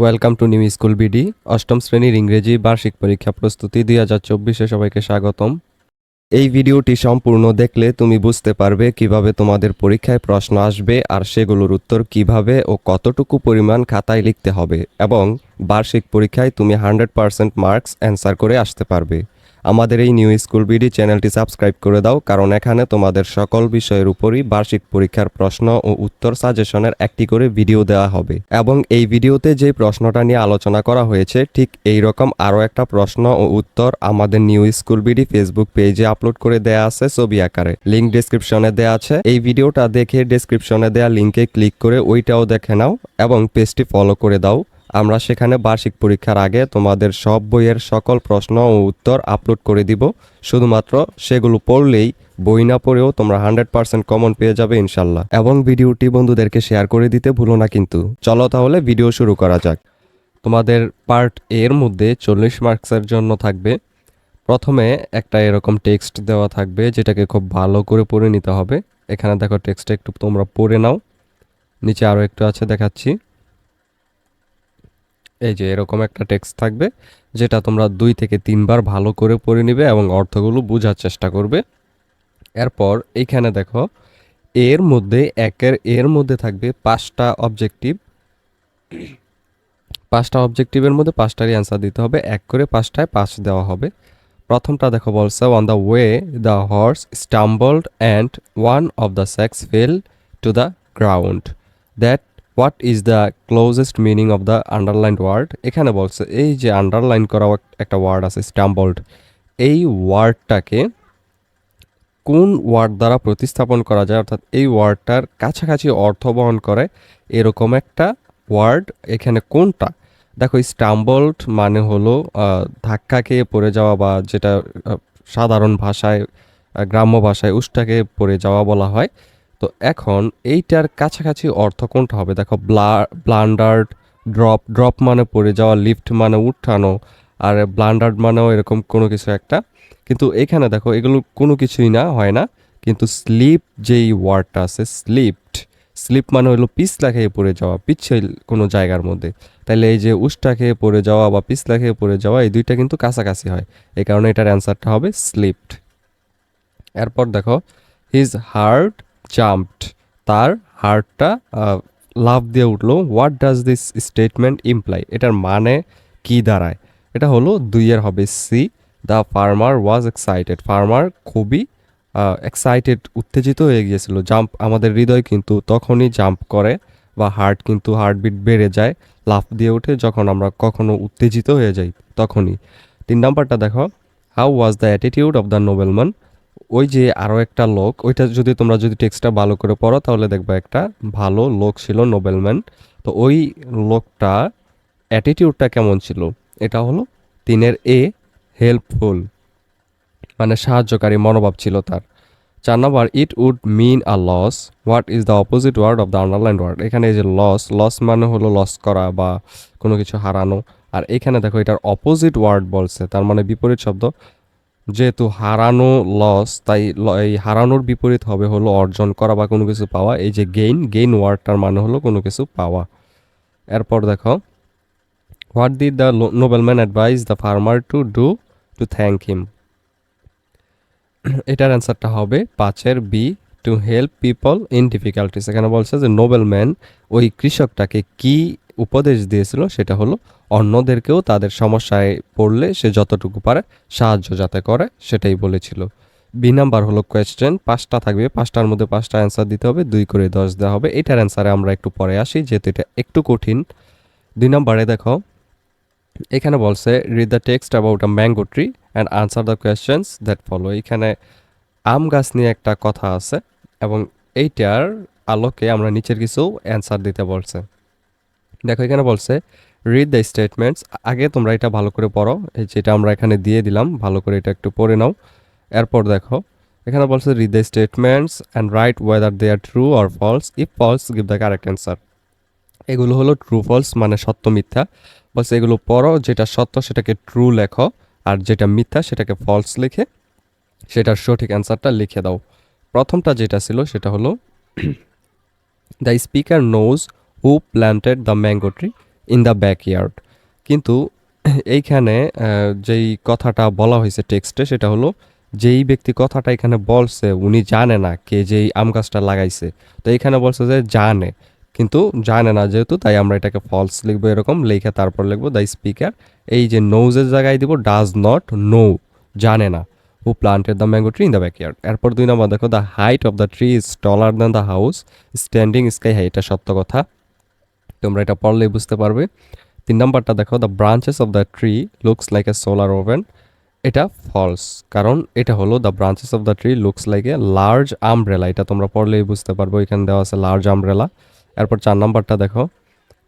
Welcome to new school BD অষ্টম শ্রেণির ইংরেজি বার্ষিক পরীক্ষা প্রস্তুতি দুই হাজার চব্বিশে সবাইকে স্বাগতম। এই ভিডিওটি সম্পূর্ণ দেখলে তুমি বুঝতে পারবে কীভাবে তোমাদের পরীক্ষায় প্রশ্ন আসবে আর সেগুলোর উত্তর কীভাবে ও কতটুকু পরিমাণ খাতায় লিখতে হবে এবং বার্ষিক পরীক্ষায় তুমি হান্ড্রেড পারসেন্ট মার্কস অ্যান্সার করে আসতে পারবে। আমাদের এই নিউ স্কুল বিডি চ্যানেলটি সাবস্ক্রাইব করে দাও, কারণ এখানে তোমাদের সকল বিষয়ের উপরই বার্ষিক পরীক্ষার প্রশ্ন ও উত্তর সাজেশনের একটি করে ভিডিও দেওয়া হবে। এবং এই ভিডিওতে যে প্রশ্নটা নিয়ে আলোচনা করা হয়েছে, ঠিক এই রকম আরও একটা প্রশ্ন ও উত্তর আমাদের নিউ স্কুল বিডি ফেসবুক পেজে আপলোড করে দেয়া আছে ছবি আকারে। লিঙ্ক ডেসক্রিপশনে দেয়া আছে। এই ভিডিওটা দেখে ডেসক্রিপশনে দেয়া লিঙ্কে ক্লিক করে ওইটাও দেখে নাও এবং পেজটি ফলো করে দাও। আমরা সেখানে বার্ষিক পরীক্ষার আগে তোমাদের সব বইয়ের সকল প্রশ্ন ও উত্তর আপলোড করে দিব। শুধুমাত্র সেগুলো পড়লেই বই না পড়েও তোমরা হান্ড্রেড পার্সেন্ট কমন পেয়ে যাবে ইনশাল্লাহ। এবং ভিডিওটি বন্ধুদেরকে শেয়ার করে দিতে ভুলো না কিন্তু। চলো তাহলে ভিডিও শুরু করা যাক। তোমাদের পার্ট এর মধ্যে চল্লিশ মার্কসের জন্য থাকবে। প্রথমে একটা এরকম টেক্সট দেওয়া থাকবে যেটাকে খুব ভালো করে পড়ে নিতে হবে। এখানে দেখো টেক্সটটা একটু তোমরা পড়ে নাও। নিচে আরও একটু আছে দেখাচ্ছি। এই যে এরকম একটা টেক্সট থাকবে, যেটা তোমরা দুই থেকে তিনবার ভালো করে পড়ে নিবে এবং অর্থগুলো বোঝার চেষ্টা করবে। এরপর এইখানে দেখো, এর মধ্যে, একের এর মধ্যে থাকবে পাঁচটা অবজেক্টিভ পাঁচটা অবজেক্টিভের মধ্যে পাঁচটারই অ্যান্সার দিতে হবে। এক করে পাঁচটায় পাঁচ দেওয়া হবে। প্রথমটা দেখো বলছে on the way the horse stumbled and one of the sacks fell to the ground that what is the closest meaning of the underline word এখানে বলছে, এই যে আন্ডারলাইন করা একটা ওয়ার্ড আছে স্টাম্বলড এই ওয়ার্ডটাকে কোন ওয়ার্ড দ্বারা প্রতিস্থাপন করা যায়? অর্থাৎ এই ওয়ার্ডটার কাছাকাছি অর্থ বহন করে এরকম একটা ওয়ার্ড এখানে কোনটা? দেখো স্টাম্বলড মানে হলো ধাক্কা খেয়ে পড়ে যাওয়া বা যেটা সাধারণ ভাষায় গ্রাম্য ভাষায় উষ্টাকে পড়ে যাওয়া বলা হয়। তো এখন এইটার কাছাকাছি অর্থ কোনটা হবে? দেখো, ব্লা ব্লান্ডার্ড ড্রপ ড্রপ মানে পড়ে যাওয়া লিফট মানে উঠানো, আর ব্লান্ডার্ড মানেও এরকম কোনো কিছু একটা। কিন্তু এখানে দেখো, এগুলো কোনো কিছুই না, হয় না। কিন্তু স্লিপ যেই ওয়ার্ডটা আছে স্লিপড স্লিপ মানে হলো পিছলা খেয়ে পড়ে যাওয়া পিচ্ছিল কোনো জায়গার মধ্যে। তাইলে এই যে উষ্টা খেয়ে পড়ে যাওয়া বা পিছলা খেয়ে পড়ে যাওয়া, এই দুইটা কিন্তু কাছাকাছি হয়। এই কারণে এটার অ্যান্সারটা হবে স্লিপড এরপর দেখো হিজ হার্ট জাম্পড তার হার্টটা লাভ দিয়ে উঠল। What does this statement imply এটার মানে কি দাঁড়ায়? এটা হলো দুইয়ের হবে C the farmer was excited farmer খুবই এক্সাইটেড উত্তেজিত হয়ে গিয়েছিল। জাম্প আমাদের হৃদয় কিন্তু তখনই জাম্প করে বা হার্ট কিন্তু হার্টবিট বেড়ে যায় লাফ দিয়ে ওঠে যখন আমরা কখনো উত্তেজিত হয়ে যাই তখনই। তিন নাম্বারটা দেখো। How was the attitude of the nobleman ওই যে আরও একটা লোক, ওইটা যদি তোমরা যদি টেক্সটটা ভালো করে পড়ো, তাহলে দেখবা একটা ভালো লোক ছিল নোবেলম্যান তো ওই লোকটা অ্যাটিটিউডটা কেমন ছিল? এটা হলো তিনের এ হেল্পফুল মানে সাহায্যকারী, মনোভাব ছিল তার। চার number it would mean a loss what is the opposite word of the underline word এখানে এই যে লস লস মানে হলো লস করা বা কোনো কিছু হারানো। আর এখানে দেখো, এটার অপোজিট ওয়ার্ড বলছে, তার মানে বিপরীত শব্দ যেহেতু হারানো লস তাই এই হারানোর বিপরীত হবে হলো অর্জন করা বা কোনো কিছু পাওয়া। এই যে গেইন গেইন ওয়ার্ডটার মানে হলো কোনো কিছু পাওয়া। এরপর দেখো what did the nobleman advise the farmer to do to thank him এটার অ্যান্সারটা হবে পাঁচের B to help people in difficulties এখানে বলছে যে নোবেলম্যান ওই কৃষকটাকে কি উপদেশ দিয়েছিল সেটা হলো, অন্যদেরকেও তাদের সমস্যায় পড়লে সে যতটুকু পারে সাহায্য যাতে করে, সেটাই বলেছিল। বি নাম্বার হলো কোয়েশ্চেন পাঁচটা থাকবে, পাঁচটার মধ্যে পাঁচটা অ্যান্সার দিতে হবে, দুই করে দশ দেওয়া হবে। এটার অ্যান্সারে আমরা একটু পরে আসি, যেহেতু এটা একটু কঠিন। দুই নম্বরে দেখো, এখানে বলছে read the text about a mango tree and answer the questions that follow এখানে আম গাছ নিয়ে একটা কথা আছে এবং এইটার আলোকে আমরা নিচের কিছু অ্যান্সার দিতে বলছে। দেখো, এখানে বলছে রিড দ্য স্টেটমেন্টস আগে তোমরা এটা ভালো করে পড়ো, এই যেটা আমরা এখানে দিয়ে দিলাম, ভালো করে এটা একটু পড়ে নাও। এরপর দেখো, এখানে বলছে read the statements and write whether they are true or false if false give the correct answer এগুলো হলো ট্রু ফলস মানে সত্য, মিথ্যা। বলছে, এগুলো পড়ো, যেটা সত্য সেটাকে ট্রু লেখো, আর যেটা মিথ্যা সেটাকে ফলস লিখে, সেটার সঠিক অ্যান্সারটা লিখে দাও। প্রথমটা যেটা ছিল সেটা হলো the speaker knows who planted the mango tree in the backyard কিন্তু এইখানে যেই কথাটা বলা হয়েছে টেক্সটে, সেটা হলো, যেই ব্যক্তি কথাটা এখানে বলছে, উনি জানে না কে যেই আম গাছটা লাগাইছে। তো এইখানে বলছে যে জানে। কিন্তু জানে না যেহেতু, তাই আমরা এটাকে ফলস লিখব এরকম, লিখে তারপর লিখব দ্য স্পিকার এই যে নোজের জায়গায় দিব ডাজ নট নো জানে না। Who planted the mango tree in the backyard এরপর দুই নম্বর, দেখো the height of the tree is taller than the house standing sky high এটা সত্য কথা। তোমরা এটা পড়লেই বুঝতে পারবে। তিন নম্বরটা দেখো the branches of the tree looks like a solar oven এটা ফলস কারণ এটা হলো the branches of the tree looks like a large umbrella এটা তোমরা পড়লেই বুঝতে পারব, এখানে দেওয়া আছে লার্জ আমব্রেলা এরপর চার নম্বরটা দেখো,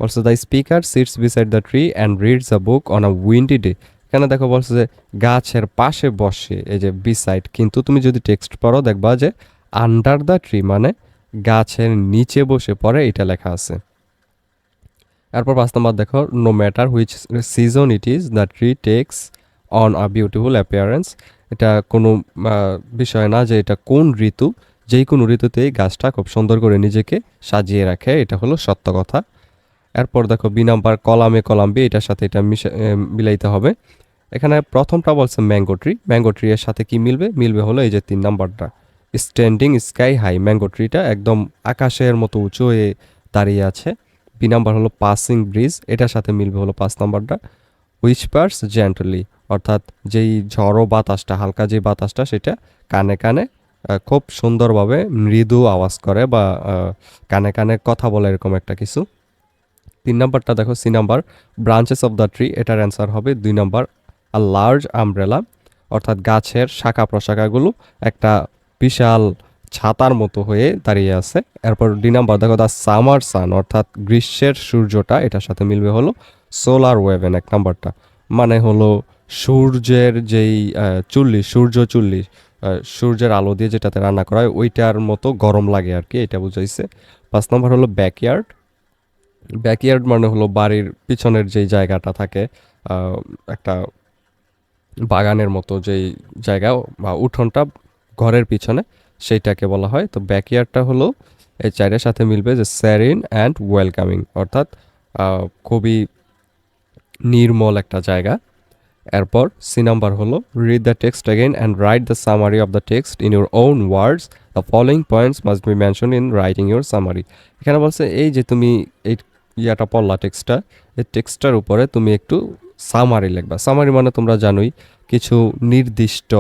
বলছে the speaker sits beside the tree and reads a book on a windy day এখানে দেখো বলছে যে, গাছের পাশে বসে, এই যে বিসাইড কিন্তু তুমি যদি টেক্সট পড়ো দেখবা যে আন্ডার দ্য ট্রি মানে গাছের নিচে বসে পড়ে, এটা লেখা আছে। এরপর পাঁচ নম্বর দেখো no matter which season it is the tree takes on a beautiful appearance এটা কোনো বিষয় না যে এটা কোন ঋতু যেই কোনো ঋতুতেই গাছটা খুব সুন্দর করে নিজেকে সাজিয়ে রাখে, এটা হলো সত্য কথা। এরপর দেখো, বি নাম্বার কলামে কলাম, বি এটার সাথে এটা মিলাইতে হবে। এখানে প্রথমটা বলছে ম্যাঙ্গো ট্রি ম্যাঙ্গো ট্রি এর সাথে কি মিলবে? মিলবে হলো এই যে তিন নাম্বারটা। স্ট্যান্ডিং স্কাই হাই ম্যাঙ্গো ট্রিটা একদম আকাশের মতো উঁচু হয়ে দাঁড়িয়ে আছে। বি নাম্বার হলো পাসিং ব্রিজ এটার সাথে মিলবে হলো পাঁচ নাম্বারটা হুইসপার্স জেন্টলি অর্থাৎ যেই ঝড়ো বাতাসটা, হালকা যে বাতাসটা, সেটা কানে কানে খুব সুন্দরভাবে মৃদু আওয়াজ করে বা কানে কানে কথা বলে এরকম একটা কিছু। তিন নাম্বারটা দেখো C number branches of the tree এটার অ্যান্সার হবে দুই নাম্বার আ লার্জ আমব্রেলা অর্থাৎ গাছের শাখা প্রশাখাগুলো একটা বিশাল ছাতার মতো হয়ে দাঁড়িয়ে আছে। এরপর ডি নাম্বার দেখো দ্য সামার সান, অর্থাৎ গ্রীষ্মের সূর্যটা, এটার সাথে মিলবে হলো সোলার ওয়েভেন এক নাম্বারটা। মানে হলো সূর্যের যেই চুল্লি, সূর্য চুল্লি সূর্যের আলো দিয়ে যেটাতে রান্না করা হয়, ওইটার মতো গরম লাগে আর কি এটা বুঝাইছে। পাঁচ নম্বর হলো ব্যাকইয়ার্ড। ব্যাকইয়ার্ড মানে হলো বাড়ির পিছনের যেই জায়গাটা থাকে একটা বাগানের মতো যেই জায়গা বা উঠোনটা ঘরের পিছনে সেইটাকে বলা হয়। তো ব্যাকইয়ার্ডটা হলো এই চারের সাথে মিলবে যে স্যারিন অ্যান্ড ওয়েলকামিং অর্থাৎ খুবই নির্মল একটা জায়গা। এরপর সি নাম্বার হলো read the text again and write the summary of the text in your own words the following points must be mention in writing your summary এখানে বলছে, এই যে তুমি এই ইয়াটা পড়লা টেক্সটটা এই টেক্সটটার উপরে তুমি একটু সামারি লিখবা। সামারি মানে তোমরা জানোই, কিছু নির্দিষ্ট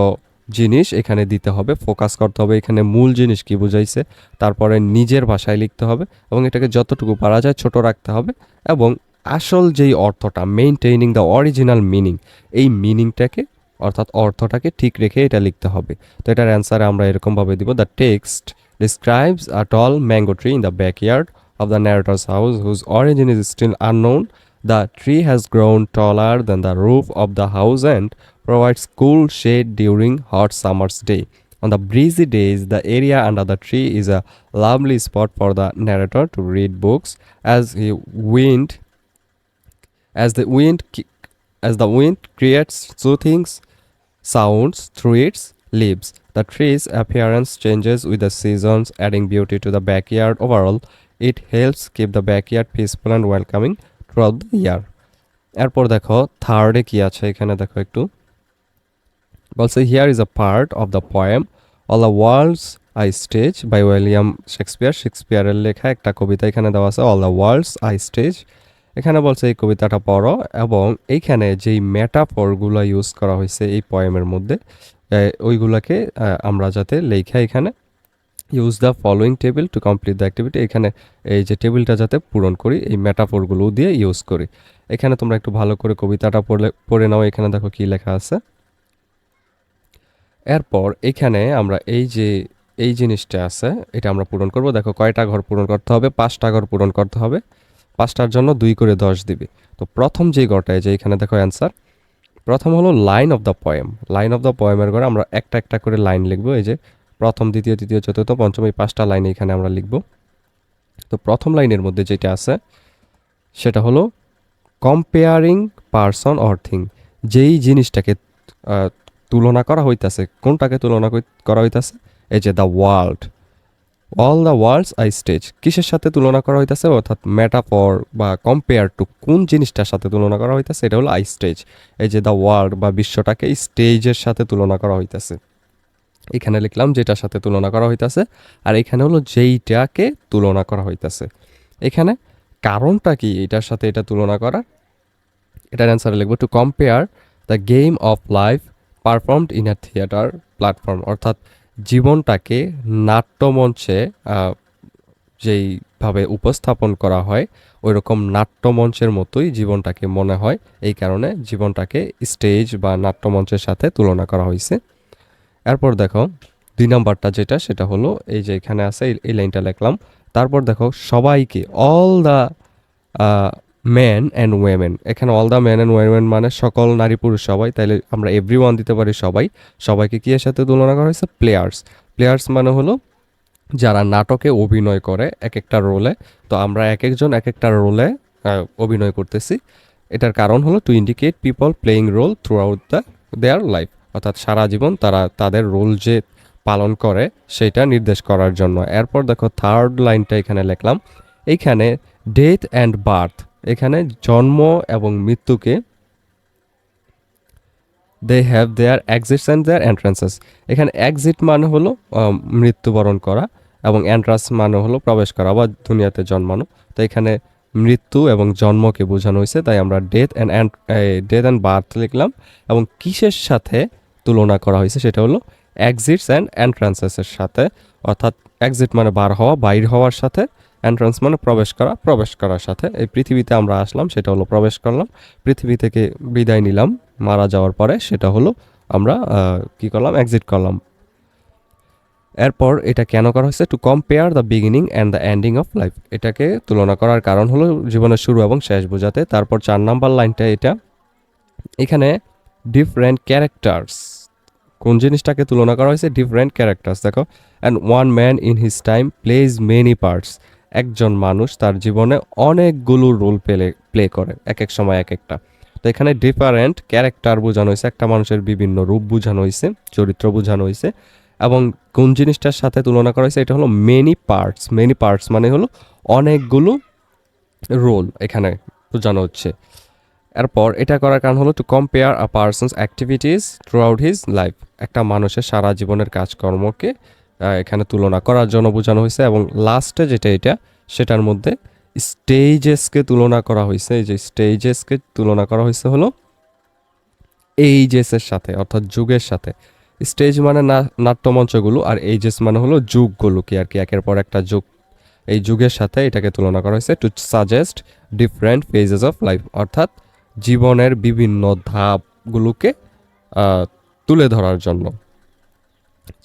জিনিস এখানে দিতে হবে, ফোকাস করতে হবে, এখানে মূল জিনিস কি বুঝাইছে, তারপরে নিজের ভাষায় লিখতে হবে এবং এটাকে যতটুকু পারা যায় ছোট রাখতে হবে এবং আসল যেই অর্থটা মেইনটেইনিং দ্য অরিজিনাল মিনিং এই মিনিংটাকে অর্থাৎ অর্থটাকে ঠিক রেখে এটা লিখতে হবে তো এটার অ্যান্সারে আমরা এরকমভাবে দিব the text describes a tall mango tree in the backyard of the narrator's house whose origin is still unknown. The tree has grown taller than the roof of the house and provides cool shade during hot summer's day. On the breezy days, the area under the tree is a lovely spot for the narrator to read books as he wind as the wind as the wind creates soothing sounds through its leaves. The tree's appearance changes with the seasons, adding beauty to the backyard overall. It helps keep the backyard peaceful and welcoming throughout the year. এরপর দেখো থার্ডে কি আছে এখানে দেখো একটু বলছে here is a part of the poem all the world's a stage by William Shakespeare শেক্সপিয়ারের লেখা একটা কবিতা এখানে দেওয়া আছে all the world's a stage এখানে বলছে, এই কবিতাটা পড়ো এবং এইখানে যেই মেটাফরগুলো ইউজ করা হয়েছে এই পয়েমের মধ্যে ওইগুলাকে আমরা যাতে লেখা এখানে। Use the following table to complete the activity এখানে এই যে টেবিলটা যাতে পূরণ করি, এই মেটাফোরগুলো দিয়ে ইউজ করি। এখানে তোমরা একটু ভালো করে কবিতাটা পড়লে, পড়ে নাও। এখানে দেখো কি লেখা আছে। এরপর এখানে আমরা এই যে, এই জিনিসটা আছে, এটা আমরা পূরণ করব। দেখো কয়টা ঘর পূরণ করতে হবে? পাঁচটা ঘর পূরণ করতে হবে। পাঁচটার জন্য দুই করে দশ দিবে। তো প্রথম যে ঘরটা যে এখানে দেখো অ্যান্সার প্রথম হলো line of the poem line of the পয়েমের ঘরে আমরা একটা একটা করে লাইন লিখব। এই যে প্রথম, দ্বিতীয়, তৃতীয়, চতুর্থ, পঞ্চম, এই পাঁচটা লাইন এখানে আমরা লিখব। তো প্রথম লাইনের মধ্যে যেটা আছে, সেটা হলো কম্পেয়ারিং পারসন অর থিং যেই জিনিসটাকে তুলনা করা হইতাছে। কোনটাকে তুলনা করা হইতাছে? এই যে the world all the world's a stage কিসের সাথে তুলনা করা হইতেছে? অর্থাৎ মেটাফর বা কম্পেয়ার টু কোন জিনিসটার সাথে তুলনা করা হইতেছে? এটা হলো আই স্টেজ এই যে দ্য ওয়ার্ল্ড বা বিশ্বটাকে স্টেজের সাথে তুলনা করা হইতেছে। এখানে লিখলাম যেটার সাথে তুলনা করা হইতেছে, আর এখানে হলো যেইটাকে তুলনা করা হইতেছে। এখানে কারণটা কি? এটার সাথে এটা তুলনা করা এটার অ্যান্সারে লিখব to compare the game of life performed in a theatre platform অর্থাৎ জীবনটাকে নাট্যমঞ্চে যেইভাবে উপস্থাপন করা হয় ওই রকম নাট্যমঞ্চের মতোই জীবনটাকে মনে হয়। এই কারণে জীবনটাকে স্টেজ বা নাট্যমঞ্চের সাথে তুলনা করা হয়েছে। এরপর দেখো, দুই নাম্বারটা যেটা, সেটা হলো এই যে এখানে আছে, এই- লাইনটা লিখলাম। তারপর দেখো, সবাইকে all the man and women এখানে all the man and women মানে সকল নারী পুরুষ সবাই, তাইলে আমরা এভরি ওয়ান দিতে পারি সবাই। সবাইকে কি এর সাথে তুলনা করা হয়েছে? প্লেয়ার্স প্লেয়ার্স মানে হলো যারা নাটকে অভিনয় করে এক একটা রোলে তো আমরা এক একজন এক একটা রোলে অভিনয় করতেছি। এটার কারণ হলো to indicate people playing role throughout the their life অর্থাৎ সারা জীবন তারা তাদের রোল যে পালন করে, সেটা নির্দেশ করার জন্য। এরপর দেখো থার্ড লাইনটা এখানে লিখলাম। এইখানে ডেথ অ্যান্ড বার্থ এখানে জন্ম এবং মৃত্যুকে they have their exits and their entrances এখানে এক্সিট মানে হলো মৃত্যুবরণ করা এবং এন্ট্রান্স মানে হলো প্রবেশ করা বা দুনিয়াতে জন্মানো। তো এখানে মৃত্যু এবং জন্মকে বোঝানো হয়েছে, তাই আমরা death and death and birth লিখলাম এবং কিসের সাথে তুলনা করা হয়েছে সেটা হলো এক্সিটস অ্যান্ড এন্ট্রান্সেসের সাথে। অর্থাৎ এক্সিট মানে বার হওয়া, বাইর হওয়ার সাথে এন্ট্রান্স মানে প্রবেশ করা, প্রবেশ করার সাথে এই পৃথিবীতে আমরা আসলাম, সেটা হলো প্রবেশ করলাম। পৃথিবী থেকে বিদায় নিলাম, মারা যাওয়ার পরে সেটা হলো আমরা কি করলাম? এক্সিট করলাম। এরপর এটা কেন করা হয়েছে? To compare the beginning and the ending of life এটাকে তুলনা করার কারণ হলো জীবনের শুরু এবং শেষ বোঝাতে। তারপর চার নাম্বার লাইনটা এটা। এখানে ডিফারেন্ট ক্যারেক্টার্স কোন জিনিসটাকে তুলনা করা হয়েছে? ডিফারেন্ট ক্যারেক্টার্স দেখো। And one man in his time plays many parts একজন মানুষ তার জীবনে অনেকগুলো রোল প্লে প্লে করে, এক এক সময় এক একটা। তো এখানে ডিফারেন্ট ক্যারেক্টার বোঝানো হয়েছে, একটা মানুষের বিভিন্ন রূপ বোঝানো হয়েছে, চরিত্র বোঝানো হয়েছে, এবং কোন জিনিসটার সাথে তুলনা করা হয়েছে, এটা হলো মেনি পার্টস মেনি পার্টস মানে হলো অনেকগুলো রোল এখানে বোঝানো হচ্ছে। এরপর এটা করার কারণ হলো to compare a person's activities throughout his life একটা মানুষের সারা জীবনের কাজকর্মকে এখানে তুলনা করার জন্য বোঝানো হয়েছে এবং লাস্টে যেটা এটা, সেটার মধ্যে স্টেজেসকে তুলনা করা হয়েছে। এই যে স্টেজেসকে তুলনা করা হয়েছে হলো এইজেসের সাথে, অর্থাৎ যুগের সাথে। স্টেজ মানে নাট্যমঞ্চগুলো আর এইজেস মানে হলো যুগগুলোকে আর কি, একের পর একটা যুগ। এই যুগের সাথে এটাকে তুলনা করা হয়েছে to suggest different phases of life অর্থাৎ জীবনের বিভিন্ন ধাপগুলোকে তুলে ধরার জন্য।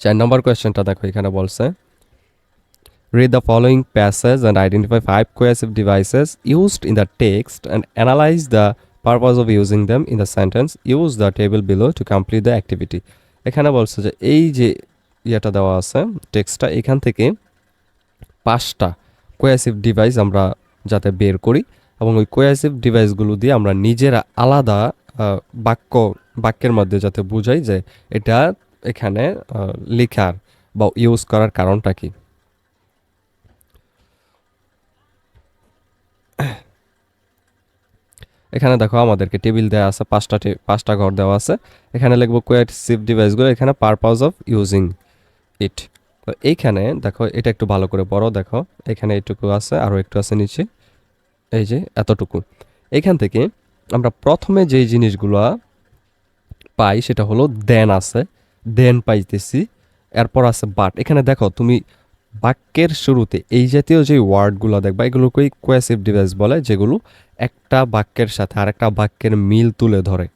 চার নম্বর কোয়েশ্চেনটা দেখো, এখানে বলছে read the following passage and identify five cohesive devices used in the text and analyse the purpose of using them in the sentence use the table below to complete the activity এখানে বলছে যে, এই যে ইয়েটা দেওয়া আছে, টেক্সটটা, এখান থেকে পাঁচটা কোয়াসিভ ডিভাইস আমরা যাতে বের করি এবং ওই কোয়াসিভ ডিভাইসগুলো দিয়ে আমরা নিজেরা আলাদা বাক্য, বাক্যের মধ্যে যাতে বুঝাই যে এটা এখানে লেখার বা ইউজ করার কারণটা কি? এখানে দেখো আমাদেরকে টেবিল দেওয়া আছে, পাঁচটা পাঁচটা ঘর দেওয়া আছে। এখানে লিখব কোয়াসিভ ডিভাইসগুলো এখানে পারপাস অফ ইউজিং ইট তো এইখানে দেখো, এটা একটু ভালো করে বড় দেখো। এখানে এইটুকু আছে, আরও একটু আছে নিচে। এই যে, এতটুকু। এখান থেকে আমরা প্রথমে যেই জিনিসগুলো পাই, সেটা হলো দেন আছে। দেন পাইতেছি। এরপর আছে বাট এখানে দেখো, তুমি বাক্যের শুরুতে এই জাতীয় যে ওয়ার্ডগুলো দেখবা, এগুলোকেই কোয়াসিভ ডিভাইস বলে, যেগুলো একটা বাক্যের সাথে আরেকটা বাক্যের মিল তুলে ধরে।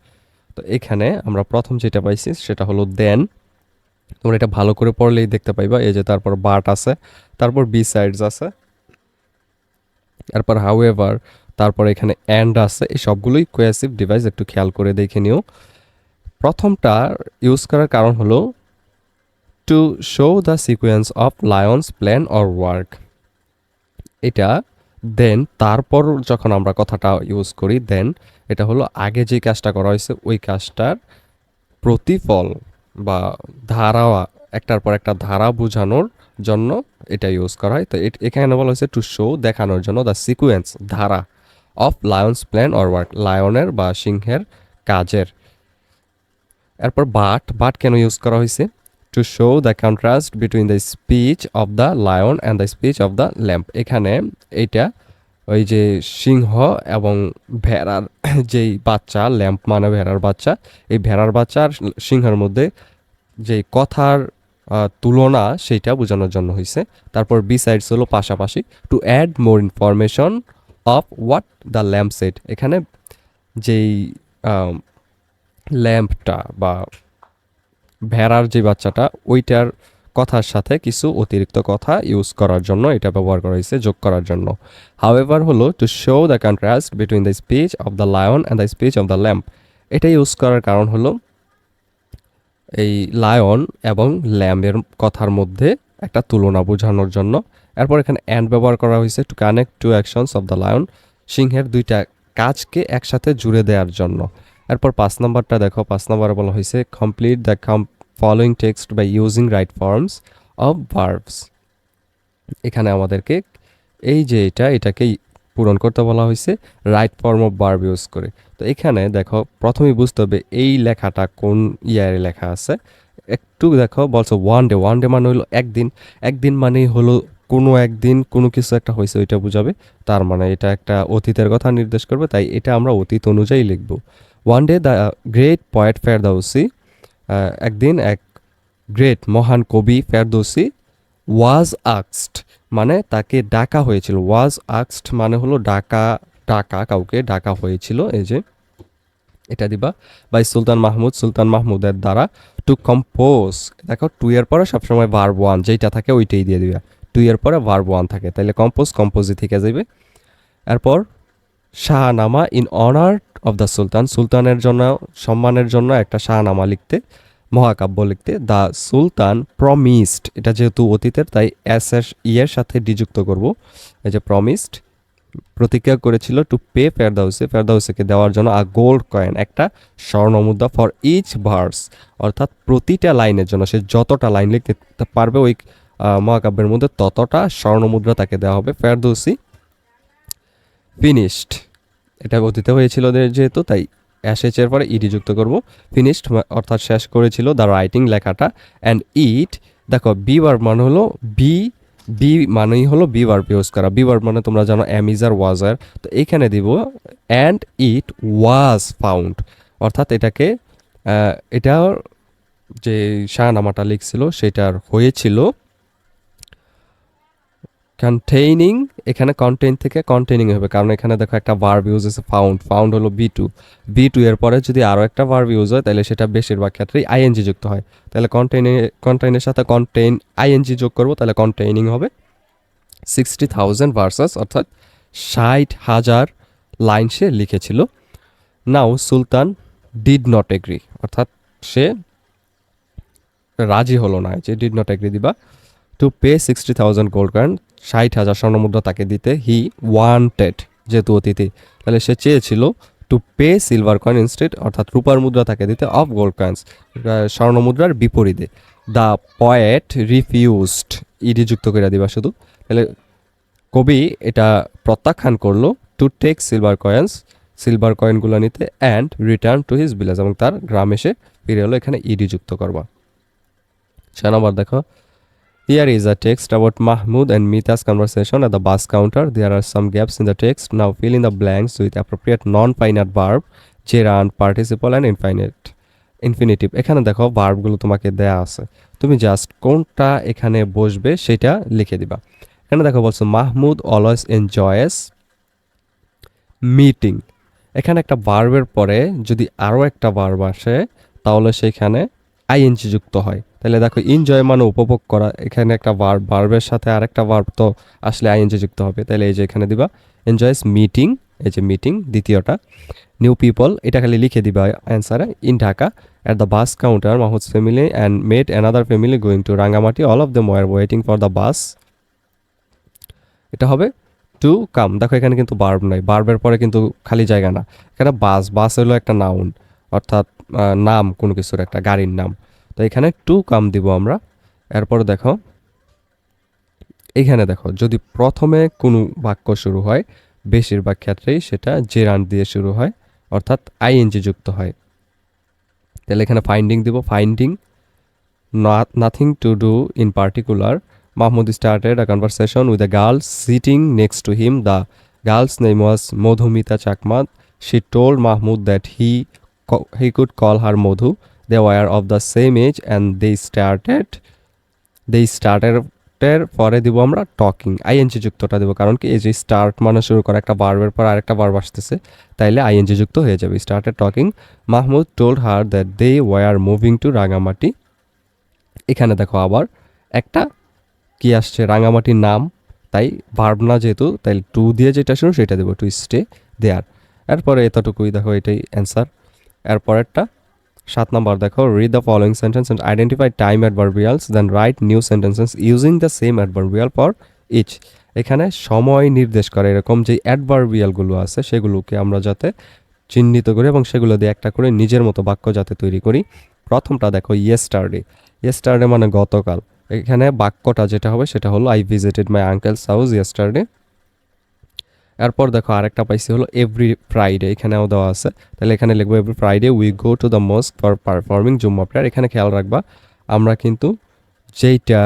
তো এখানে আমরা প্রথম যেটা পাইছি, সেটা হলো দেন। তোমরা এটা ভালো করে পড়লেই দেখতে পাইবা, এই যে তারপর বাট আছে, তারপর বি সাইডস আছে তারপর হাউ এভার তারপর এখানে অ্যান্ড আছে, এই সবগুলোই কোয়াসিভ ডিভাইস একটু খেয়াল করে দেখে নিও। প্রথমটা ইউজ করার কারণ হলো to show the sequence of lion's plan or work এটা দেন তারপর যখন আমরা কথাটা ইউজ করি দেন এটা হলো আগে যে কাজটা করা হয়েছে, ওই কাজটার প্রতিফল বা ধারা, একটার পর একটা ধারা বোঝানোর জন্য এটা ইউজ করা হয়। তো এখানে বলা হয়েছে টু শো দেখানোর জন্য দ্য সিকুয়েন্স ধারা of lion's plan or work লায়নের বা সিংহের কাজের। এরপর বাট বাট কেন ইউজ করা হয়েছে? To show the contrast between the speech of the lion and the speech of the lamp এখানে এইটা ওই যে সিংহ এবং ভেড়ার যেই বাচ্চা ল্যাম্প মানে ভেড়ার বাচ্চা, এই ভেড়ার বাচ্চা আর সিংহের মধ্যে যে কথার তুলনা সেইটা বোঝানোর জন্য হয়েছে তারপর বি সাইডস হলো পাশাপাশি। To add more information of what the lamp said এখানে যেই ল্যাম্পটা বা ভেড়ার যে বাচ্চাটা, ওইটার কথার সাথে কিছু অতিরিক্ত কথা ইউজ করার জন্য, এটা ব্যবহার করা হয়েছে, যোগ করার জন্য। হাউএভার হলো to show the contrast between the speech of the lion and the speech of the lamp এটা ইউজ করার কারণ হলো, এই লায়ন এবং ল্যাম্পের কথার মধ্যে একটা তুলনা বোঝানোর জন্য। এরপর এখানে অ্যান্ড ব্যবহার করা হয়েছে to connect two actions of the lion সিংহের দুইটা কাজকে একসাথে জুড়ে দেওয়ার জন্য। এরপর পাঁচ নম্বরটা দেখো, পাঁচ নম্বরে বলা হয়েছে complete the com following text by using right forms of verbs এখানে আমাদেরকে এই যে এটা, এটাকেই পূরণ করতে বলা হয়েছে right form of verb use করে। তো এখানে দেখো, প্রথমেই বুঝতে হবে এই লেখাটা কোন ইয়ারে লেখা আছে। একটু দেখো, বলছো ওয়ান ডে ওয়ান ডে মানে হলো একদিন। একদিন মানেই হলো কোনো একদিন কোনো কিছু একটা হয়েছে, ওইটা বুঝাবে। তার মানে এটা একটা অতীতের কথা নির্দেশ করবে, তাই এটা আমরা অতীত অনুযায়ী লিখব। One day the great poet Ferdowsi একদিন এক গ্রেট মহান কবি ফেরদৌসি ওয়াজ আক্সড মানে তাকে ডাকা হয়েছিল। ওয়াজ আক্সড মানে হলো ডাকা ডাকা, কাউকে ডাকা হয়েছিল। এই যে, এটা দিবা। বাই সুলতান মাহমুদ, সুলতান মাহমুদের দ্বারা টু কম্পোজ দেখো টু এর পরে সবসময় ভার্ব ওয়ান যেইটা থাকে ওইটাই দিয়ে দিবা। টু এর পরে ভার্ব ওয়ান থাকে। তাহলে কম্পোজ কম্পোজই থেকে যাবে এরপর Shahnameh in honour of the sultan. সুলতানের জন্য, সম্মানের জন্য একটা শাহনামা লিখতে, মহাকাব্য লিখতে, দ্য সুলতান প্রমিসড এটা যেহেতু অতীতের, তাই এস এস ইয়ের সাথে ডিযুক্ত করব। এই যে প্রমিসড প্রতিজ্ঞা করেছিল টু পে ফেরদাউসে ফেরদাউসেকে দেওয়ার জন্য আ গোল্ড কয়েন একটা স্বর্ণ মুদ্রা ফর ইচ ভার্স অর্থাৎ প্রতিটা লাইনের জন্য, সে যতটা লাইন লিখতে পারবে, ওই মহাকাব্যের মধ্যে ততটা স্বর্ণ মুদ্রা তাকে দেওয়া হবে। ফেরদৌসি ফিনিশড এটা অতীতে হয়েছিল যেহেতু, তাই অ্যাসেচের পরে ইডি যুক্ত করব। ফিনিশড অর্থাৎ শেষ করেছিল দ্য রাইটিং লেখাটা। অ্যান্ড ইট দেখো বি বার মানে হলো বি বি মানেই হলো বি বার ইউজ করা। বি বার মানে তোমরা জানো অ্যামিজার ওয়াজার তো এখানে দিব অ্যান্ড ইট ওয়াজ ফাউন্ড অর্থাৎ এটাকে এটা যে শাহনামাটা লিখছিল, সেটার হয়েছিল কন্টেইনিং এখানে কন্টেইন থেকে কন্টেইনিং হবে। কারণ এখানে দেখো একটা ভার্ব ইউজ আছে ফাউন্ড ফাউন্ড হলো বি টু বি টু এর পরে যদি আরও একটা ভার্ব ইউজ হয়, তাহলে সেটা বেশিরভাগ ক্ষেত্রেই আইএনজি যুক্ত হয়। তাহলে কন্টেইনে কন্টেইনের সাথে কন্টেইন আইএনজি যোগ করব, তাহলে কন্টেইনিং হবে সিক্সটি থাউজেন্ড ভার্সাস অর্থাৎ ষাট হাজার লাইন সে লিখেছিল। Now sultan did not agree অর্থাৎ সে রাজি হলো না, যে ডিড নট এগ্রি দিবা। To pay sixty thousand gold coin ষাট হাজার স্বর্ণমুদ্রা তাকে দিতে হি ওয়ান্টেড যেহেতু অতিথি তাহলে সে চেয়েছিল to pay silver coin instead অর্থাৎ রূপার মুদ্রা তাকে দিতে অফ গোল্ড কয়েন্স স্বর্ণমুদ্রার বিপরীতে। দ্য পয়েট রিফিউজড ইডি যুক্ত করে দিবা শুধু। তাহলে কবি এটা প্রত্যাখ্যান করল to take silver coins silver কয়েনগুলো নিতে and return to his village এবং তার গ্রাম এসে ফিরে হলো এখানে ইডি যুক্ত করবা। ছয় নম্বর দেখো Here is a text about Mahmoud and Mita's conversation at the bus counter. There are some gaps in the text. Now fill in the blanks with appropriate non-finite verb, gerund, participle and infinite. Infinitive এখানে দেখো ভার্বগুলো তোমাকে দেয়া আছে তুমি just কোনটা এখানে বসবে সেটা লিখে দিবা এখানে দেখো বলছো মাহমুদ অলওয়েজ এনজয়েস মিটিং এখানে একটা ভার্বের পরে যদি আরও একটা ভার্ব আসে তাহলে সেখানে আইএনজি যুক্ত হয় তাহলে দেখো এনজয় মানে উপভোগ করা। এখানে একটা ভার্ব ভার্বের সাথে আরেকটা ভার্ব তো আসলে আইএনজি যুক্ত হবে। তাহলে এই যে এখানে দিবা এনজয়েস মিটিং এই যে মিটিং দ্বিতীয়টা। নিউ পিপল এটা খালি লিখে দিবা অ্যান্সারে in Dhaka at the bus counter Mahmud's family and made another family going to Rangamati all of the were waiting for the bus এটা হবে টু কাম দেখো, এখানে কিন্তু বার্ব নাই। বার্বের পরে কিন্তু খালি জায়গা না। এখানে বাস বাস হলো একটা নাউন অর্থাৎ নাম কোনো কিছুর একটা, গাড়ির নাম। তো এখানে টু কাম দিব আমরা। এরপর দেখো, এখানে দেখো, যদি প্রথমে কোনো বাক্য শুরু হয়, বেশিরভাগ ক্ষেত্রেই সেটা জেরান দিয়ে শুরু হয়, অর্থাৎ আইএনজি যুক্ত হয়। তাহলে এখানে ফাইন্ডিং দিব finding nothing to do in particular Mahmud started a conversation with a girl sitting next to him the girl's name was Madhumita চাকমাত she told Mahmud that he he could call her Madhu they were of the same age and they started they স্টার্টের পরে দিব আমরা talking ING যুক্তটা দেবো, কারণ কি এই যে start মানে শুরু করা, একটা বার্বের পর আরেকটা বার্ব আসতেছে, তাইলে আইএনজি যুক্ত হয়ে যাবে started talking Mahmud told her that they were moving to Rangamati, এখানে দেখো আবার একটা কি আসছে, রাঙামাটির নাম, তাই ভার্ব না যেহেতু তাই টু দিয়ে যেটা শুরু, সেটা দেবো টু স্টে দেয়ার এরপরে এতটুকুই দেখো, এটাই অ্যান্সার এরপরেরটা সাত নম্বর, দেখো read the following sentence and identify time adverbials then write new sentences using the same adverbial for each এখানে সময় নির্দেশ করে এরকম যে অ্যাডভার্বিয়ালগুলো আছে, সেগুলোকে আমরা যাতে চিহ্নিত করি এবং সেগুলো দিয়ে একটা করে নিজের মতো বাক্য যাতে তৈরি করি। প্রথমটা দেখো ইয়েস্টারডে ইয়েস্টারডে মানে গতকাল। এখানে বাক্যটা যেটা হবে সেটা হলো I visited my uncle's house yesterday এরপর দেখো আরেকটা পাইছি হলো এভরি ফ্রাইডে এখানেও দেওয়া আছে। তাহলে এখানে লিখব every Friday we go to the mosque for performing Jumma prayer এখানে খেয়াল রাখবা, আমরা কিন্তু যেইটা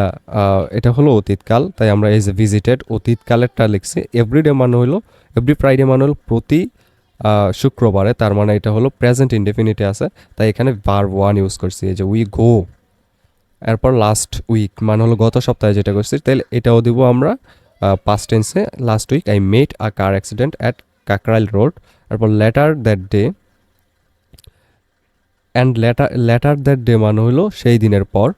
এটা হলো অতীতকাল, তাই আমরা এজ যে ভিজিটেড অতীতকালেরটা লিখছি। এভরিডে মানে হলো এভরি ফ্রাইডে মানে হলো প্রতি শুক্রবারে, তার মানে এটা হলো প্রেজেন্ট ইনডেফিনিটে আছে। তাই এখানে বার ওয়ান ইউজ করছি, এই যে উই গো এরপর লাস্ট উইক মানে হলো গত সপ্তাহে যেটা করছি, তাহলে এটাও দিব আমরা পাস্ট টেন্সে last week I met a car accident at Kakrail road তারপর later that day and later later that day মানে হলো সেই দিনের পর,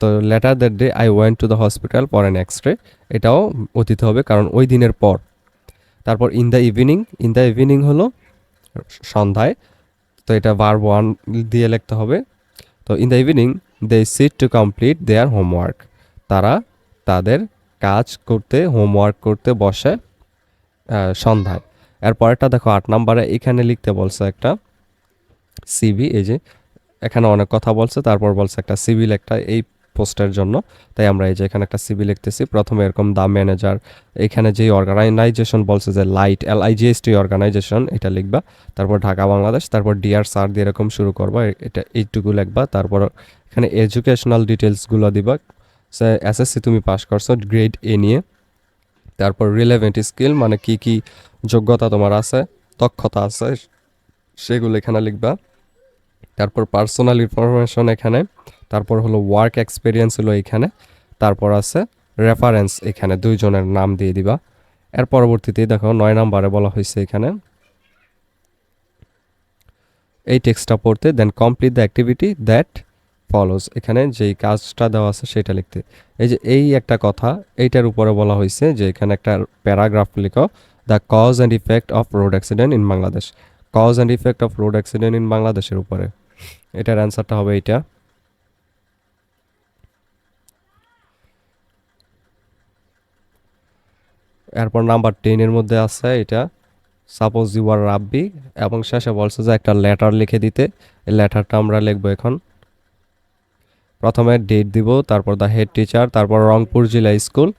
তো later that day I went to the hospital for an X ray এটাও অতীত হবে কারণ ওই দিনের পর। তারপর in the evening in the evening হলো সন্ধ্যায়, তো এটা বার ওয়ান দিয়ে লিখতে হবে। তো in the evening they sit to complete their homework তারা তাদের কাজ করতে হোমওয়ার্ক করতে বসে সন্ধ্যায়। এরপরেরটা দেখো আট নম্বরে এখানে লিখতে বলছে একটা সিবি এই যে এখানে অনেক কথা বলছে, তারপর বলছে একটা সিভিল একটা এই পোস্টের জন্য। তাই আমরা এই যে এখানে একটা সিবি লিখতেছি, প্রথমে এরকম দা ম্যানেজার, এখানে যেই অর্গানাইজেশন বলছে যে লাইট এল আইজিএসটি অর্গানাইজেশন এটা লিখবা। তারপর ঢাকা বাংলাদেশ, তারপর ডিআর সার দিয়ে এরকম শুরু করবা এটা এইটুকু লিখবা। তারপর এখানে এডুকেশনাল ডিটেলসগুলো দিবা। এসএসসি তুমি পাস করছ গ্রেড এ নিয়ে। তারপর রিলেভেন্ট স্কিল মানে কি কি যোগ্যতা তোমার আছে, দক্ষতা আছে, সেগুলো এখানে লিখবা। তারপর পার্সোনাল ইনফরমেশন এখানে। তারপর হলো ওয়ার্ক এক্সপিরিয়েন্স হলো এখানে। তারপর আছে রেফারেন্স এখানে, দুইজনের নাম দিয়ে দিবা। এর পরবর্তীতে দেখো নয় নাম্বারে বলা হয়েছে এখানে। এই টেক্সটটা পড়তে then complete the activity that follows এখানে যেই কাজটা দেওয়া আছে সেটা লিখতে। এই যে এই একটা কথা, এইটার উপরে বলা হয়েছে যে এখানে একটা প্যারাগ্রাফ লিখো the cause and effect of road accident in Bangladesh cause and effect of road accident in বাংলাদেশের উপরে। এটার অ্যান্সারটা হবে এইটা। এরপর নাম্বার টেনের মধ্যে আছে এটা। সাপোজ ইউ আর রাব্বি এবং শেষে বলছে যে একটা লেটার লিখে দিতে। এই লেটারটা আমরা লিখব এখন। প্রথমে ডেট দিব, তারপর দ্য হেড টিচার তারপর রংপুর জেলা স্কুল,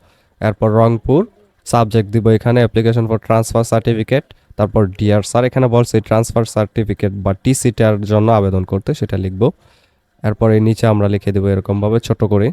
এরপর রংপুর সাবজেক্ট দিব এখানে অ্যাপ্লিকেশন ফর ট্রান্সফার সার্টিফিকেট তারপর ডিআর স্যার এখানে বলছে ট্রান্সফার সার্টিফিকেট বা টিসিটার জন্য আবেদন করতে, সেটা লিখব। এরপর এই নিচে আমরা লিখে দেবো এরকমভাবে, ছোট করে।